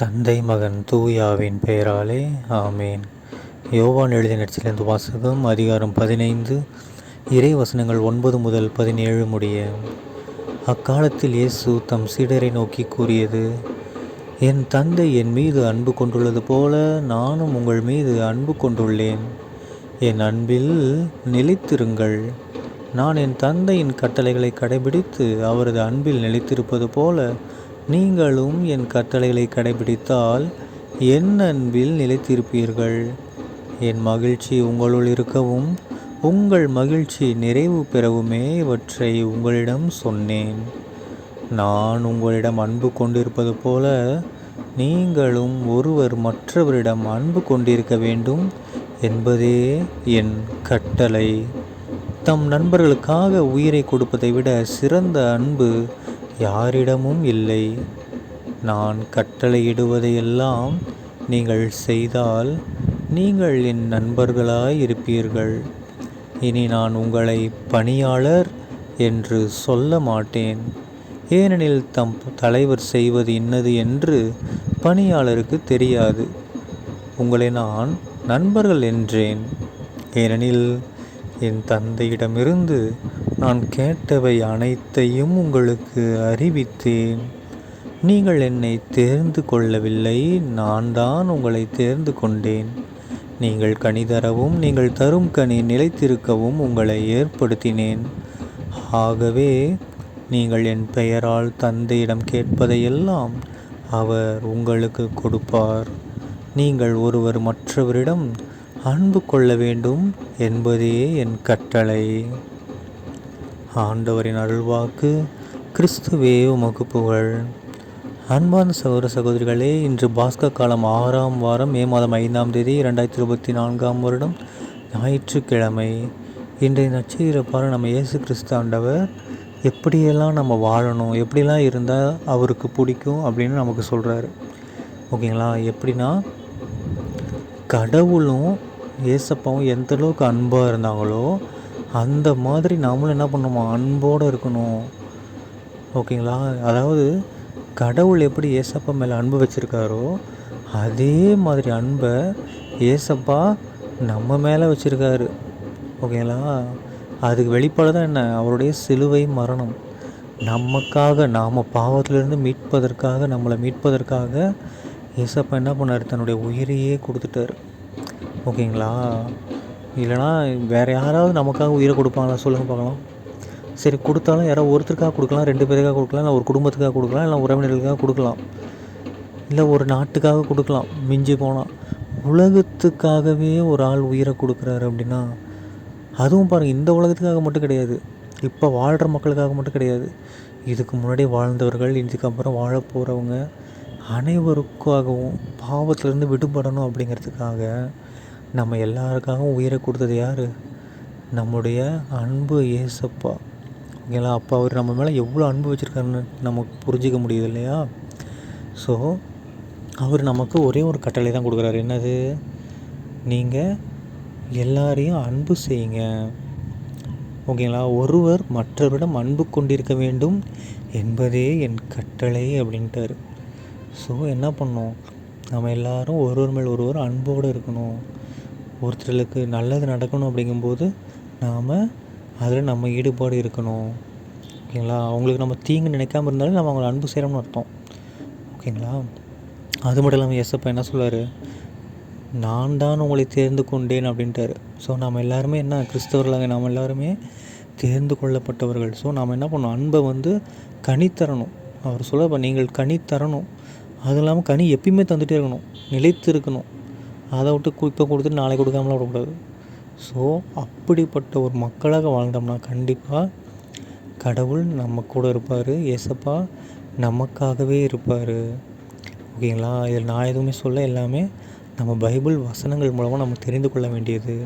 தந்தை மகன் தூயாவின் பெயராலே ஆமேன். யோவான் எழுதிய நடிச்சிலிருந்து வாசகம் அதிகாரம் பதினைந்து இறை வசனங்கள் ஒன்பது முதல் பதினேழு முடிய. அக்காலத்தில் இயேசு தம் சீடரை நோக்கி கூறியது என் தந்தை என் மீது அன்பு கொண்டுள்ளது போல நானும் உங்கள் மீது அன்பு கொண்டுள்ளேன். என் அன்பில் நிலைத்திருங்கள். நான் என் தந்தையின் கட்டளைகளை கடைபிடித்து அவரது அன்பில் நிலைத்திருப்பது போல நீங்களும் என் கட்டளைகளை கடைபிடித்தால் என் அன்பில் நிலைத்திருப்பீர்கள். என் மகிழ்ச்சி உங்களுள் இருக்கவும் உங்கள் மகிழ்ச்சி நிறைவு பெறவுமே இவற்றை உங்களிடம் சொன்னேன். நான் உங்களிடம் அன்பு கொண்டிருப்பது போல நீங்களும் ஒருவர் மற்றவரிடம் அன்பு கொண்டிருக்க வேண்டும் என்பதே என் கட்டளை. தம் நண்பர்களுக்காக உயிரை கொடுப்பதை விட சிறந்த அன்பு யாரிடமும் இல்லை. நான் கட்டளையிடுவதையெல்லாம் நீங்கள் செய்தால் நீங்கள் என் நண்பர்களாய் இருப்பீர்கள் இனி நான் உங்களை பணியாளர் என்று சொல்ல மாட்டேன். ஏனெனில் தம் தலைவர் செய்வது இன்னது என்று பணியாளருக்கு தெரியாது. உங்களை நான் நண்பர்கள் என்றேன். ஏனெனில் என் தந்தையிடமிருந்து நான் கேட்டவை அனைத்தையும் உங்களுக்கு அறிவித்தேன். நீங்கள் என்னை தேர்ந்து கொள்ளவில்லை நான் தான் உங்களை தேர்ந்து கொண்டேன். நீங்கள் கனி தரவும் நீங்கள் தரும் கனி நிலைத்திருக்கவும் உங்களை ஏற்படுத்தினேன். ஆகவே நீங்கள் என் பெயரால் தந்தையிடம் கேட்பதையெல்லாம் அவர் உங்களுக்கு கொடுப்பார். நீங்கள் ஒருவர் மற்றவரிடம் அன்பு கொள்ள வேண்டும் என்பதே என் கட்டளை. ஆண்டவரின் அருள்வாக்கு கிறிஸ்துவே உமக்கு புகழ். அன்பான சகோதர சகோதரிகளே இன்று பாஸ்கர் காலம் ஆறாம் வாரம் மே மாதம் ஐந்தாம் தேதி இரண்டாயிரத்தி இருபத்தி நான்காம் வருடம் ஞாயிற்றுக்கிழமை. இன்றைய நட்சத்திர நம்ம இயேசு கிறிஸ்து ஆண்டவர் எப்படியெல்லாம் நம்ம வாழணும் எப்படிலாம் இருந்தால் அவருக்கு பிடிக்கும் அப்படின்னு நமக்கு சொல்கிறாரு ஓகேங்களா? எப்படின்னா கடவுளும் ஏசப்பாவும் எந்த அளவுக்கு அன்பாக இருந்தாங்களோ அந்த மாதிரி நாமளும் என்ன பண்ணணுமா அன்போடு இருக்கணும். ஓகேங்களா? அதாவது கடவுள் எப்படி ஏசப்பா மேலே அன்பு வச்சுருக்காரோ அதே மாதிரி அன்பை ஏசப்பா நம்ம மேலே வச்சுருக்காரு. ஓகேங்களா? அதுக்கு வெளிப்பாடு தான் என்ன? அவருடைய சிலுவை மரணம். நமக்காக நாம் பாவத்திலிருந்து மீட்பதற்காக நம்மளை மீட்பதற்காக ஏசப்பா என்ன பண்ணார்? தன்னுடைய உயிரையே கொடுத்துட்டார். ஓகேங்களா? இல்லைனா வேறு யாராவது நமக்காக உயிரை கொடுப்பாங்களா? சொல்லுங்கள் பார்க்கலாம். சரி கொடுத்தாலும் யாராவது ஒருத்தருக்காக கொடுக்கலாம் ரெண்டு பேருக்காக கொடுக்கலாம் இல்லை ஒரு குடும்பத்துக்காக கொடுக்கலாம் இல்லை உறவினர்களுக்காக கொடுக்கலாம் இல்லை ஒரு நாட்டுக்காக கொடுக்கலாம் மிஞ்சி போனால் உலகத்துக்காகவே ஒரு ஆள் உயிரை கொடுக்குறாரு அப்படின்னா அதுவும் பாருங்கள் இந்த உலகத்துக்காக மட்டும் கிடையாது. இப்போ வாழ்கிற மக்களுக்காக மட்டும் கிடையாது. இதுக்கு முன்னாடி வாழ்ந்தவர்கள் இதுக்கப்புறம் வாழ போகிறவங்க அனைவருக்காகவும் பாவத்திலேருந்து விடுபடணும் அப்படிங்கிறதுக்காக நம்ம எல்லாருக்காகவும் உயிரை கொடுத்தது யார்? நம்முடைய அன்பு ஏசப்பா ஓகேங்களா? அப்போ அவர் நம்ம மேலே எவ்வளோ அன்பு வச்சுருக்காருன்னு நமக்கு புரிஞ்சிக்க முடியுது இல்லையா? ஸோ அவர் நமக்கு ஒரே ஒரு கட்டளை தான் கொடுக்குறாரு. என்னது? நீங்கள் எல்லாரையும் அன்பு செய்யுங்க. ஓகேங்களா? ஒருவர் மற்றவரிடம் அன்பு கொண்டிருக்க வேண்டும் என்பதே என் கட்டளை அப்படின்ட்டார். ஸோ என்ன பண்ணோம்? நம்ம எல்லாரும் ஒருவர் மேல் ஒருவர் அன்போடு இருக்கணும். ஒருத்தர்களுக்கு நல்லது நடக்கணும் அப்படிங்கும்போது நாம் அதில் நம்ம ஈடுபாடு இருக்கணும். ஓகேங்களா? அவங்களுக்கு நம்ம தீங்கு நினைக்காம இருந்தாலும் நம்ம அவங்களை அன்பு செய்கிறோம்னு அர்த்தம். ஓகேங்களா? அது மட்டும் இல்லாமல் எஸ்எப்பா என்ன சொல்லுவார் நான் தான் உங்களை தேர்ந்து கொண்டேன் அப்படின்ட்டார். ஸோ நம்ம எல்லாருமே என்ன? கிறிஸ்தவர்களாக நாம் எல்லாருமே தேர்ந்து கொள்ளப்பட்டவர்கள். ஸோ நாம் என்ன பண்ணணும்? அன்பை வந்து கனி தரணும் அவர் சொல்ல நீங்கள் கனி தரணும் அது இல்லாமல் கனி எப்பயுமே தந்துகிட்டே இருக்கணும். நிலைத்து இருக்கணும் அதை விட்டு இப்போ கொடுத்துட்டு நாளைக்கு கொடுக்காமலாம் விடக்கூடாது. ஸோ அப்படிப்பட்ட ஒரு மக்களாக வாழ்ந்தோம்னா கண்டிப்பாக கடவுள் நம்ம கூட இருப்பார் ஏசப்பா நமக்காகவே இருப்பார். ஓகேங்களா? இதில் நான் எதுவுமே சொல்ல எல்லாமே நம்ம பைபிள் வசனங்கள் மூலமாக நம்ம தெரிந்து கொள்ள வேண்டியது.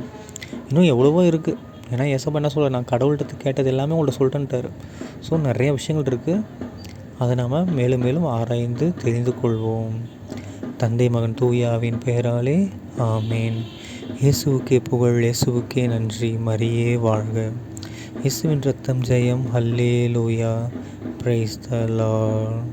இன்னும் எவ்வளவோ இருக்குது ஏன்னா ஏசப்பா என்ன சொல்ல நான் கடவுள்கிட்ட கேட்டது எல்லாமே உங்கள்கிட்ட சொல்லிட்டேன்ட்டார். ஸோ நிறைய விஷயங்கள் இருக்குது அதை நாம் மேலும் மேலும் ஆராய்ந்து தெரிந்து கொள்வோம். தந்தை மகன் தூயாவின் பெயராலே ஆமேன். இயேசுவுக்கே புகழ் இயேசுவுக்கே நன்றி. மரியே வாழ்க. இயேசுவின் ரத்தம் ஜெயம். ஹல்லே லூயா பிரைஸ் த லார்ட்.